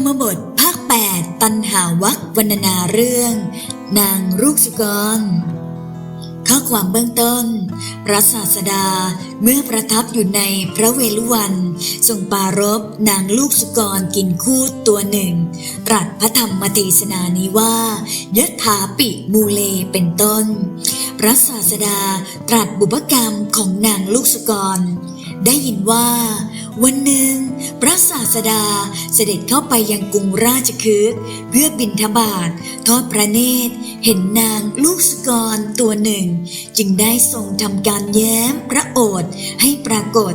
รมบทภาค 8 ตันหาวักวรรณนาเรื่อง นางลูกสุกร ข้อความเบื้องต้น พระศาสดาเมื่อประทับอยู่ในพระเวฬุวันทรงปรารบนางลูกสุกรกินคูดตัวหนึ่ง ตรัสพระธรรมเทศนานี้ว่ายถาปิมูเลเป็นต้น พระศาสดาตรัสบุพกรรมของนางลูกสุกร ได้ยินว่า วันหนึ่ง พระศาสดาเสด็จเข้าไปยังกรุงราชคฤห์เพื่อบินทบาททอดพระเนตร เห็นนางลูกสกรตัวหนึ่ง จึงได้ทรงทำการแย้มพระโอษฐ์ให้ปรากฏ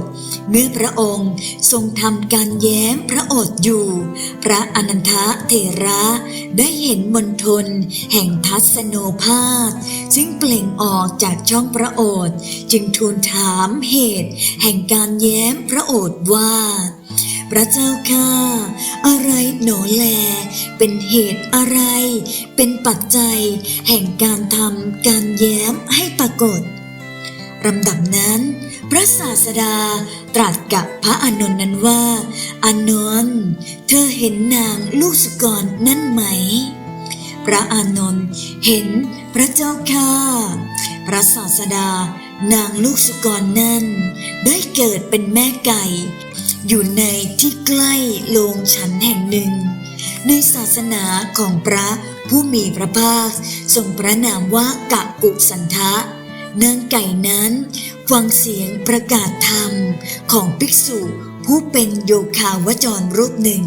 เมื่อพระองค์ทรงทำการแย้มพระโอษฐ์อยู่ พระอนันทเถระได้เห็นมณฑลแห่งทัศโนภาสซึ่งเปล่งออกจากช่องพระโอษฐ์จึงทูลถามเหตุ แห่งการแย้มพระโอษฐ์ว่า พระเจ้าข้าอะไรหนอแล เป็นเหตุอะไร เป็นปัจจัย แห่งการทำการแย้มให้ปรากฏลำดับนั้น พระศาสดาตรัสกับพระอานนท์นั้นว่า อานนท์เธอเห็นนางลูกสุกรนั่นไหม พระอานนท์เห็นพระเจ้าข้าพระศาสดา นางลูกสุกรนั่น ได้เกิดเป็นแม่ไก่ อยู่ในที่ใกล้โรงฉันแห่งหนึ่ง ในศาสนาของพระผู้มีพระภาคทรงพระนามว่ากะกุสันทะนางไก่นั้น ฟังเสียงประกาศธรรมของภิกษุผู้เป็นโยคาวจรรูปหนึ่ง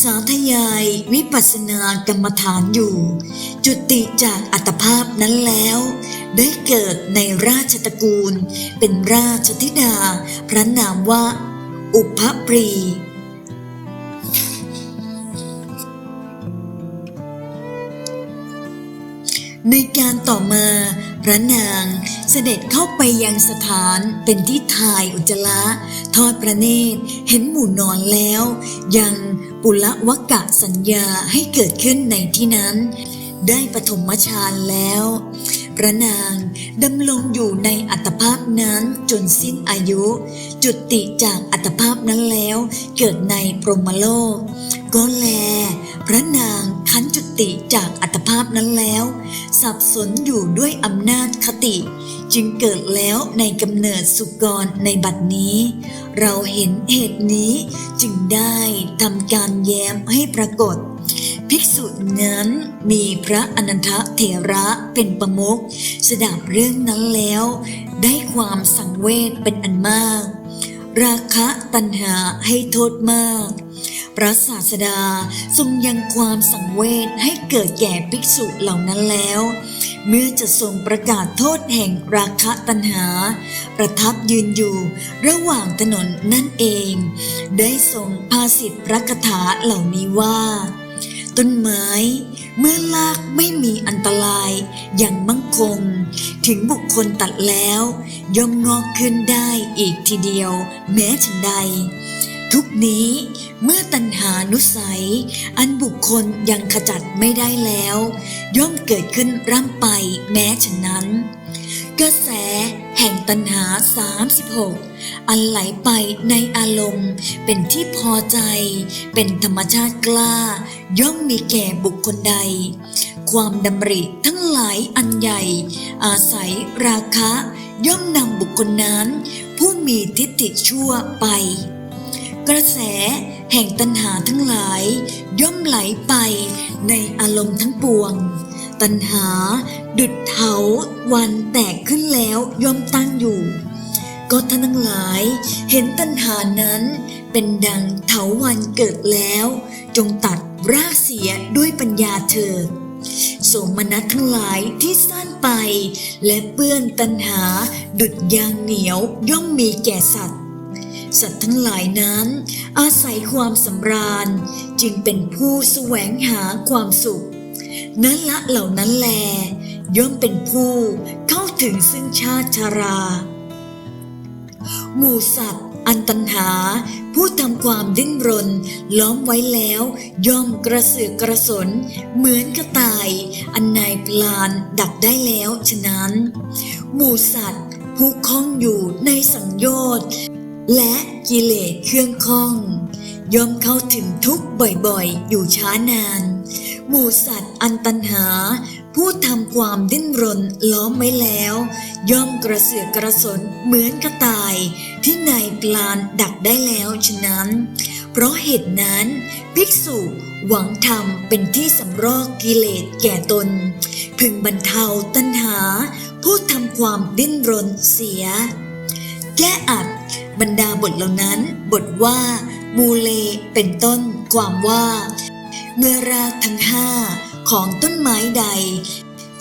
สาธยายวิปัสสนากรรมฐานอยู่ จุติจากอัตภาพนั้นแล้ว ได้เกิดในราชตระกูล เป็นราชธิดา พระนามว่า อุพปรีในการต่อมาพระนางเสด็จเข้าไปยังสถานเป็นที่ทายอุจจาระทอดพระเนตรเห็นหมู่นอนแล้ว ยังปุละวกะสัญญาให้เกิดขึ้นในที่นั้น ได้ปฐมฌานแล้ว พระนางดำรงอยู่ในอัตภาพนั้นจนสิ้นอายุ จุติจากอัตภาพนั้นแล้วเกิดในพรหมโลก ก็แล พระนางคันจุติจากอัตภาพนั้นแล้ว สับสนอยู่ด้วยอำนาจคติ จึงเกิดแล้วในกำเนิดสุกรในบัดนี้ เราเห็นเหตุนี้จึงได้ทำการแย้มให้ปรากฏ ภิกษุนั้นมีพระอนันทเถระเป็นประมุขสดับเรื่องนั้นแล้ว ได้ความสังเวชเป็นอันมาก ราคะตัณหาให้โทษมาก พระศาสดาทรงยังความสังเวชให้เกิดแก่ภิกษุเหล่านั้นแล้ว เมื่อจะทรงประกาศโทษแห่งราคะตัณหา ประทับยืนอยู่ระหว่างถนนนั่นเอง ได้ทรงภาสิทธิพระคถาเหล่านี้ว่า ต้นไม้เมื่อลากไม่มีอันตรายอย่างมั่งคง ถึงบุคคลตัดแล้ว ย่อมงอกขึ้นได้อีกทีเดียว แม้ฉันใด ทุกนี้เมื่อตัณหานุสัย อันบุคคลยังขจัดไม่ได้แล้ว ย่อมเกิดขึ้นร่ำไปแม้ฉะนั้น กระแส แห่งตัณหา 36 อันไหลไปในอารมณ์ เป็นที่พอใจ เป็นธรรมชาติกล้า ย่อมมีแก่บุคคลใด ความดำริทั้งหลายอันใหญ่ อาศัยราคะ ย่อมนำบุคคลนั้น ผู้มีทิฏฐิชั่วไป กระแสแห่งตัณหาทั้งหลาย ย่อมไหลไปในอารมณ์ทั้งปวง ตัณหา ดุดเถาวันแตกขึ้นแล้วย่อมตั้งอยู่ ก็ท่านทั้งหลายเห็นตัณหานั้นเป็นดังเถาวันเกิดแล้ว จงตัดรากเสียด้วยปัญญาเถิดโสมนัสทั้งหลายที่สั้นไป และเปื้อนตัณหา ดุดยางเหนียวย่อมมีแก่สัตว์ สัตว์ทั้งหลายนั้น อาศัยความสำราญ จึงเป็นผู้แสวงหาความสุข นั้นละเหล่านั้นแล ย่อมเป็นผู้เข้าถึงซึ่งชาติชาราหมู่สัตว์ อันตันหา ผู้ทำความดิ้นรน ล้อมไว้แล้ว ย่อมกระเสือกกระสน เหมือนกระต่าย อันนายพลานดักได้แล้วฉะนั้น หมู่สัตว์ ผู้คล้องอยู่ในสังโยชน์และกิเลสเครื่องข้อง ย่อมเข้าถึงทุกข์บ่อยๆ อยู่ช้านาน หมู่สัตว์อันตันหา ผู้ทำความดิ้นรนล้อมไว้แล้ว ย่อมกระเสือกกระสนเหมือนกระต่าย ที่นายปลานดักได้แล้วฉะนั้น เพราะเหตุนั้น ภิกษุหวังธรรมเป็นที่สำรอกกิเลสแก่ตน พึงบรรเทาตัณหา ผู้ทำความดิ้นรนเสีย แก้อัดบรรดาบทเหล่านั้น บทว่า มูเลเป็นต้นความว่า เมื่อรากทั้งห้าของต้นไม้ใด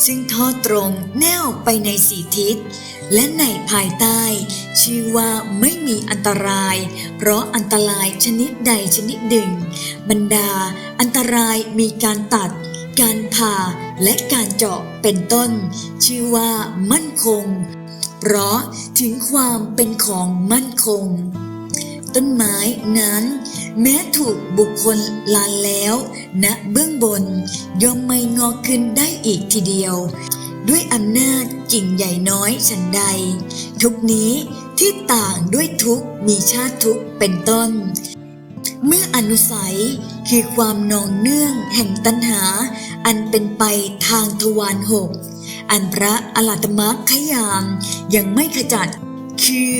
ซึ่งทอดตรงแนวไปในสี่ทิศ และในภายใต้ ชื่อว่าไม่มีอันตราย เพราะอันตรายชนิดใดชนิดหนึ่ง บรรดาอันตรายมีการตัด การผ่าและการเจาะเป็นต้น ชื่อว่ามั่นคง เพราะถึงความเป็นของมั่นคง ต้นไม้นั้น แม้ถูกบุคคลลานแล้วณเบื้องบนย่อมไม่งอกขึ้นได้อีกทีเดียว ด้วยอำนาจกิ่งใหญ่น้อยฉันใด ทุกนี้ที่ต่างด้วยทุกมีชาติทุกเป็นต้น เมื่ออนุสัยคือความนองเนื่องแห่งตัณหา อันเป็นไปทางทวารหกอันพระอรหัตมรรคยามยังไม่ขจัดคือ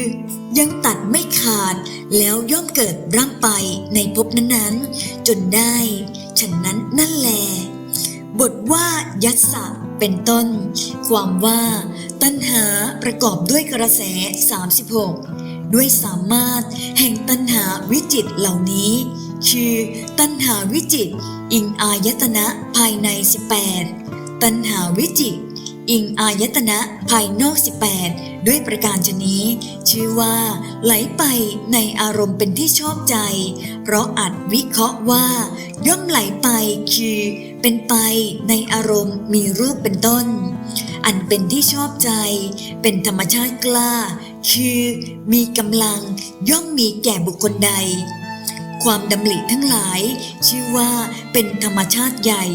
ยังตัดไม่ขาดแล้วย่อมเกิดร่ำไปในภพนั้นๆ จนได้ ฉันนั้นนั่นแล บทว่ายัสสะเป็นต้น ความว่าตัณหาประกอบด้วยกระแส 36 ด้วยสามารถแห่งตัณหาวิจิตเหล่านี้ คือตัณหาวิจิต อิงอายตนะภายใน 18 ตัณหาวิจิต อิงอายตนะภายนอก 18 ด้วยประการชนี้ ชื่อว่า ไหลไปในอารมณ์เป็นที่ชอบใจ เพราะอาจวิเคราะห์ว่า ย่อมไหลไปคือ เป็นไปในอารมณ์มีรูปเป็นต้น อันเป็นที่ชอบใจ เป็นธรรมชาติกล้า คือมีกำลังย่อมมีแก่บุคคลใด ความดำริทั้งหลาย ชื่อว่าเป็นธรรมชาติใหญ่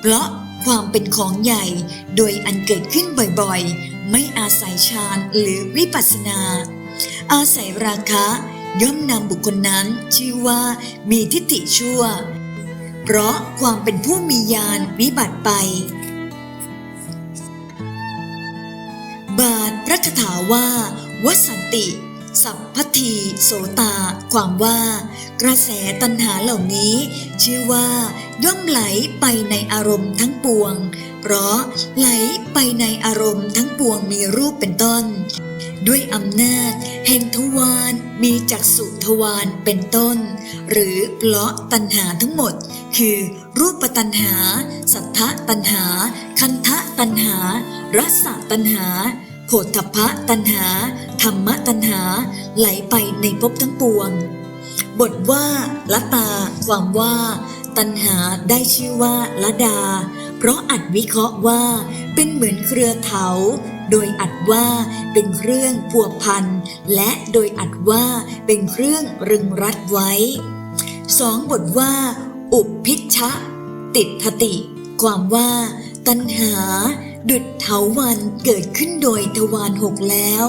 เพราะ ความเป็นของใหญ่ โดยอันเกิดขึ้นบ่อยๆ ไม่อาศัยฌานหรือวิปัสสนา อาศัยราคะย่อมนำบุคคลนั้นชื่อว่ามีทิฏฐิชั่ว เพราะความเป็นผู้มีญาณวิบัติไป บาทพระคาถาว่าวัสันติ สัพพทีโสตา ความว่า กระแสตัณหาเหล่านี้ ชื่อว่า ย่อมไหลไปในอารมณ์ทั้งปวง เพราะไหลไปในอารมณ์ทั้งปวงมีรูปเป็นต้น ด้วยอำนาจ แห่งทวารมีจักสุทวารเป็นต้น หรือเพราะตัณหาทั้งหมด คือ รูปตัณหา สัทธะตัณหา คันทะตัณหารสตัณหา โผฏฐัพะตัณหา ธรรมะตัณหา ไหลไปในภพทั้งปวง บทว่าละตา ความว่า ตัณหาได้ชื่อว่าละดา เพราะอัดวิเคราะห์ว่า เป็นเหมือนเครือเถา โดยอัดว่าเป็นเครื่องพัวพัน และโดยอัดว่าเป็นเครื่องรึงรัดไว้สองบทว่า อุปพิชชะติดทติ ความว่า ตัณหา ดุดเถาวันเกิดขึ้นโดยทวารหกแล้ว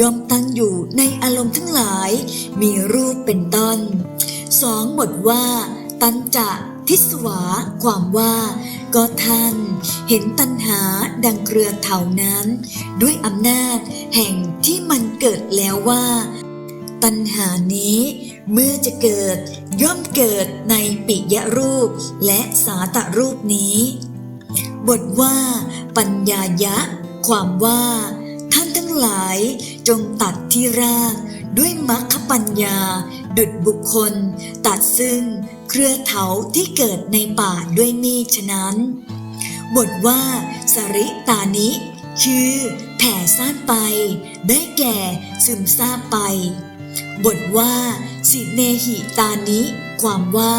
ย่อมตั้งอยู่ในอารมณ์ทั้งหลาย มีรูปเป็นต้นสองบทว่า ตันจะทิสวา ความว่า ก็ท่านเห็นตัณหาดังเครือเถานั้น ด้วยอำนาจแห่งที่มันเกิดแล้วว่า ตัณหานี้เมื่อจะเกิดย่อมเกิดในปิยรูปและสาตรูปนี้ บทว่า ปัญญายะ ความว่า ท่านทั้งหลายจงตัดที่รากด้วยมรรคปัญญา ดุดบุคคล ตัดซึ่งเครือเถาที่เกิดในป่าด้วยมีดฉะนั้น บทว่า สริตานิ คือแผ่ซ่านไป ได้แก่ซึมซาบไป บทว่า สิเนหิตานิ ความว่า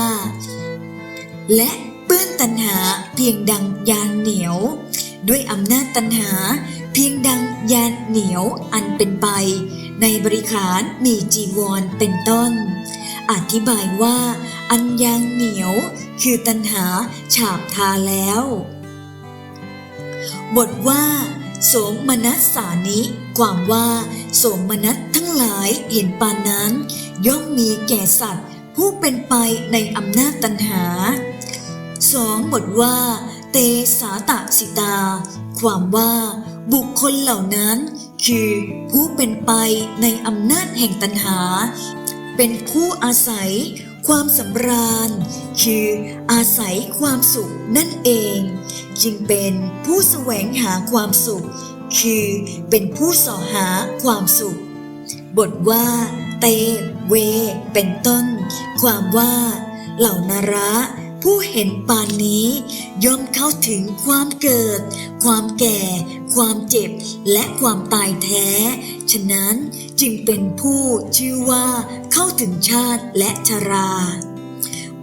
และ เปื้อนตัณหาเพียงดังยานเหนียว ด้วยอำนาจตัณหา เพียงดังยานเหนียวอันเป็นไป ในบริขารมีจีวรเป็นต้น อธิบายว่า อันยางเหนียวคือตัณหาฉาบทาแล้ว บทว่าโสมนัสสานิ ความว่า โสมนัสทั้งหลายเห็นปานนั้น ย่อมมีแก่สัตว์ผผู้เป็นไปในอำนาจตัณหา สองบทว่า เตสาตะสิตา ความว่าบุคคลเหล่านั้น คือผู้เป็นไปในอำนาจแห่งตัณหา เป็นผู้อาศัยความสำราญ คืออาศัยความสุขนั่นเอง จึงเป็นผู้แสวงหาความสุข คือเป็นผู้สอหาความสุข บทว่า เต เว เป็นต้น ความว่า เหล่านาระ ผู้เห็นปานนี้ ย่อมเข้าถึงความเกิด ความแก่ ความเจ็บ และความตายแท้ ฉะนั้นจึงเป็นผู้ชื่อว่าเข้าถึงชาติและชรา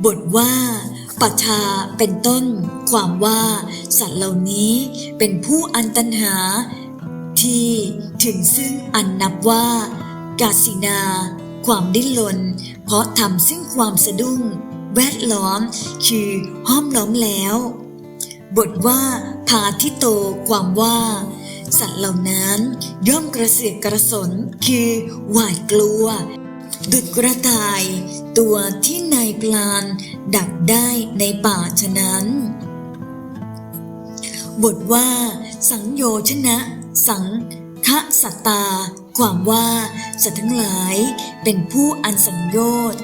บทว่าปัชาเป็นต้น ความว่า สัตว์เหล่านี้เป็นผู้อันตันหา ที่ถึงซึ่งอันนับว่ากาสินา ความดิ้นรนเพราะทำซึ่งความสะดุ้ง แวดล้อม คือห้อมล้อมแล้ว บทว่าพาทิโตความว่า สัตว์เหล่านั้นย่อมกระเสือกกระสน คือหวาดกลัว ดุดกระต่าย ตัวที่นายพลาน ดักได้ในป่าฉะนั้น บทว่า สังโยชนะ สังฆสัตตา ความว่าสัตว์ทั้งหลายเป็นผู้อันสังโยชน์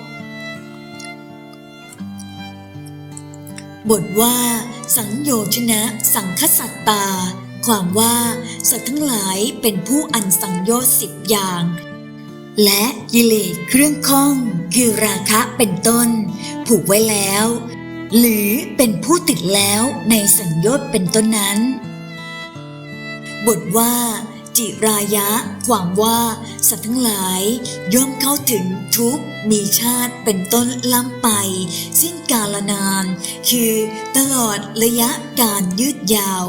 บทว่า สังโยชนะ สังคสัตตา ความว่าสัตว์ทั้งหลายเป็นผู้อันสังโยชน์สิบอย่าง และกิเลสเครื่องข้องคือราคะเป็นต้น ผูกไว้แล้ว หรือเป็นผู้ติดแล้วในสังโยชน์เป็นต้นนั้น บทว่า จิรายะ ความว่า สัตว์ทั้งหลาย ย่อมเข้าถึงทุกมีชาติเป็นต้นล่ำไป สิ้นกาลนาน คือตลอดระยะการยืดยาว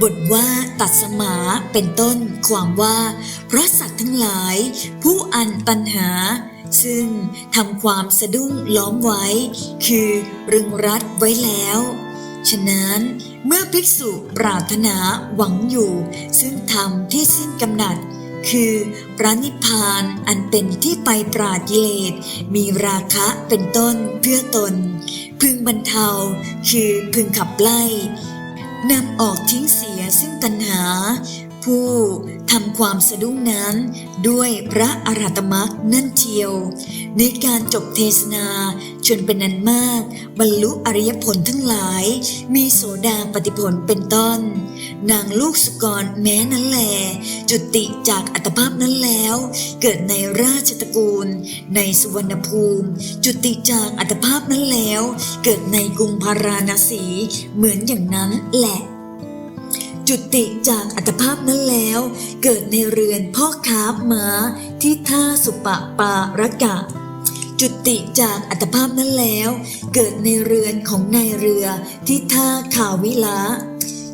บทว่าตัดสมาเป็นต้นความว่าเพราะสัตว์ทั้งหลาย ผู้อันตันหาซึ่งทำความสะดุ้งล้อมไว้ คือรึงรัดไว้แล้ว ฉะนั้น เมื่อภิกษุปรารถนาหวังอยู่ ซึ่งธรรมที่สิ้นกำหนัด คือพระนิพพานอันเป็นที่ไปปราดกิเลสมีราคะเป็นต้นเพื่อตน พึงบรรเทาคือพึงขับไล่นำออกทิ้งเสียซึ่งตัณหา ผู้ทำความสะดุ้งนั้นด้วยพระอรหัตมรรคนั่นเทียว ในการจบเทศนาจนเป็นนันมาก บรรลุอริยผลทั้งหลาย มีโสดาปฏิผลเป็นต้น นางลูกสุกรแม้นั้นแล จุติจากอัตภาพนั้นแล้ว เกิดในราชตระกูล ในสุวรรณภูมิ จุติจากอัตภาพนั้นแล้ว เกิดในกรุงพาราณสีเหมือนอย่างนั้นแหละ จุติจากอัตภาพนั้นแล้ว เกิดในเรือนพ่อค้าม้าที่ท่าสุปะปาระกะ จุติจากอัตภาพนั้นแล้ว เกิดในเรือนของนายเรือที่ท่าขาวิละ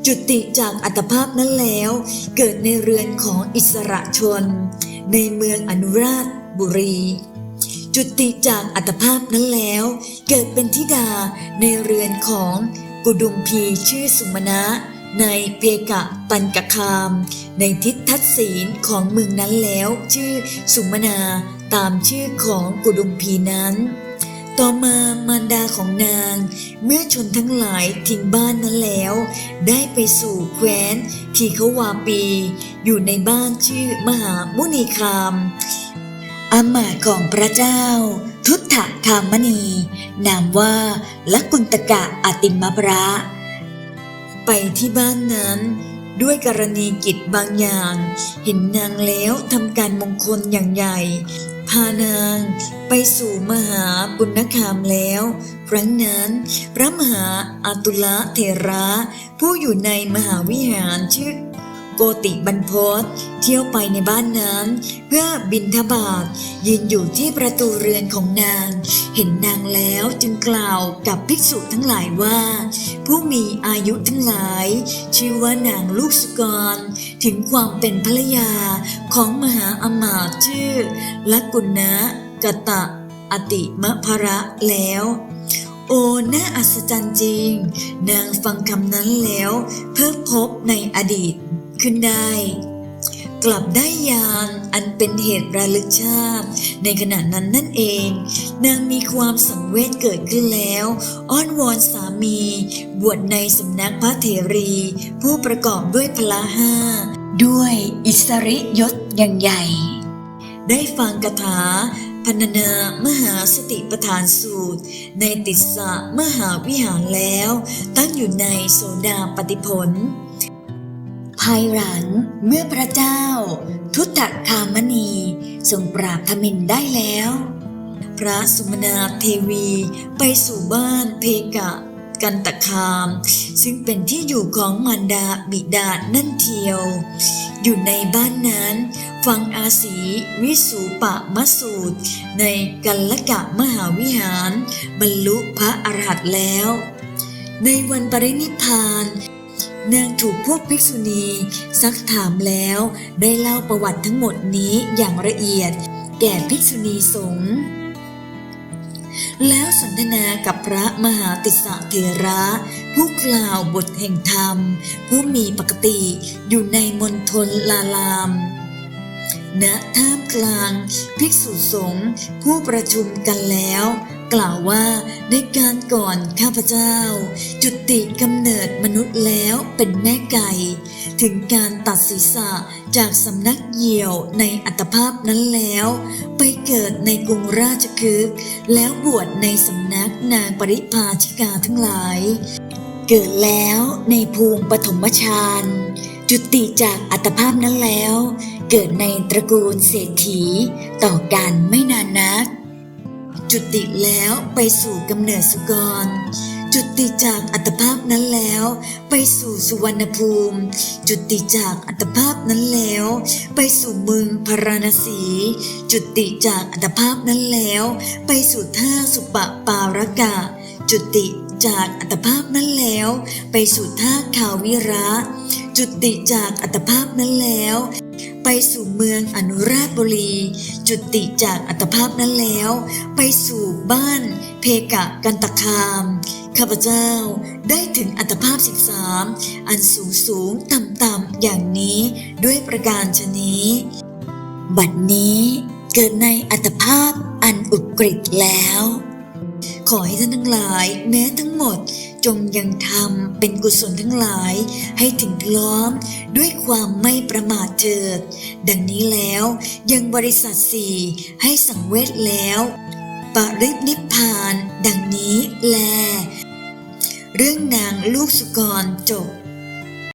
จุติจากอัตภาพนั้นแล้ว เกิดในเรือนของอิสระชน ในเมืองอนุราชบุรี จุติจากอัตภาพนั้นแล้ว เกิดเป็นธิดาในเรือนของกุดุมพีชื่อสุมาณะ ในเพกะปันกะคาม ในทิศทัศศีลของเมืองนั้นแล้ว ชื่อสุมนาตามชื่อของกุดุมพีนั้น ต่อมามารดาของนาง เมื่อชนทั้งหลายทิ้งบ้านนั้นแล้ว ได้ไปสู่แคว้นทีเขาวาปี อยู่ในบ้านชื่อมหามุนีคามอามาตของพระเจ้า ทุตถคามณี นามว่าลักุณตกะอติมพระ ไปที่บ้านนั้น ด้วยกรณีกิจบางอย่าง เห็นนางแล้วทำการมงคลอย่างใหญ่ พานางไปสู่มหาปุณคามแล้ว ครั้งนั้น พระมหาอาตุละเทระ ผู้อยู่ในมหาวิหารชื่อ โกติบรรพตเที่ยวไปในบ้านนั้นเพื่อบินทบาทยืนอยู่ที่ประตูเรือนของนาง เห็นนางแล้วจึงกล่าวกับภิกษุทั้งหลายว่า ผู้มีอายุทั้งหลาย ชื่อว่านางลูกสุกร ถึงความเป็นภรรยาของมหาอมาตย์ชื่อลักุณนะกะตะอติมะภระแล้วโอ้น่าอัศจรรย์จริง นางฟังคำนั้นแล้ว เพิ่งพบในอดีต ขึ้นได้ กลับได้ยานอันเป็นเหตุระลึกชาติ ในขณะนั้นนั่นเอง นางมีความสังเวชเกิดขึ้นแล้ว อ้อนวอนสามี บวชในสำนักพระเถรี ผู้ประกอบด้วยพละห้า ด้วยอิสริยศอย่างใหญ่ ได้ฟังคาถาพรรณนามหาสติปทานสูตร ในติสสะมหาวิหารแล้ว ตั้งอยู่ในโสดาปฏิผล ภายหลังเมื่อพระเจ้า ทุตตคามณีทรงปราบทมินได้แล้ว พระสุมนาเทวีไปสู่บ้านเพกะกันตะคาม ซึ่งเป็นที่อยู่ของมารดาบิดานั่นเทียว อยู่ในบ้านนั้น ฟังอาศีวิสูปะมสูตร ในกัลกะมหาวิหาร บรรลุพระอรหันต์แล้ว ในวันปรินิพพาน นางถูกพวกภิกษุณีซักถามแล้วได้เล่าประวัติทั้งหมดนี้อย่างละเอียด แก่ภิกษุณีสงฆ์แล้วสนทนากับพระมหาติสะเถระ ผู้กล่าวบทแห่งธรรม ผู้มีปกติอยู่ในมณฑลลาลามณท่ามกลางภิกษุสงฆ์ผู้ประชุมกันแล้ว กล่าวว่าในการก่อนข้าพเจ้า จุติกำเนิดมนุษย์แล้วเป็นแม่ไก่ ถึงการตัดศีรษะจากสำนักเหี่ยวในอัตภาพนั้นแล้ว ไปเกิดในกรุงราชคฤห์แล้วบวชในสำนักนางปริภาชิกาทั้งหลาย เกิดแล้วในภูมิปฐมฌานจุติจากอัตภาพนั้นแล้ว เกิดในตระกูลเศรษฐีต่อกันไม่นานนัก จุติแล้วไปสู่กำเนิดสุกร จุติจากอัตภาพนั้นแล้ว ไปสู่สุวรรณภูมิ จุติจากอัตภาพนั้นแล้ว ไปสู่เมืองพาราณสี จุติจากอัตภาพนั้นแล้ว ไปสู่ท่าสุปปปารกะ จุติจากอัตภาพนั้นแล้ว ไปสู่ท่าคาววิระ จุติจากอัตภาพนั้นแล้ว ไปสู่เมืองอนุราชบุรี จุติจากอัตภาพนั้นแล้ว ไปสู่บ้านเพกะกันตคาม ข้าพเจ้าได้ถึงอัตภาพ 13 อันสูงสูงต่ำต่ำอย่างนี้ด้วยประการชนี้ บัดนี้เกิดในอัตภาพอันอุกฤษแล้ว ขอให้ท่านทั้งหลายแม้ทั้งหมด จงยังทำเป็นกุศลทั้งหลายให้ถึงพร้อมด้วยความไม่ประมาทเถิด ดังนี้แล้วยังบริษัทสี่ให้สังเวชแล้วปริบนิพพาน ดังนี้แล เรื่องนางลูกสุกรจบ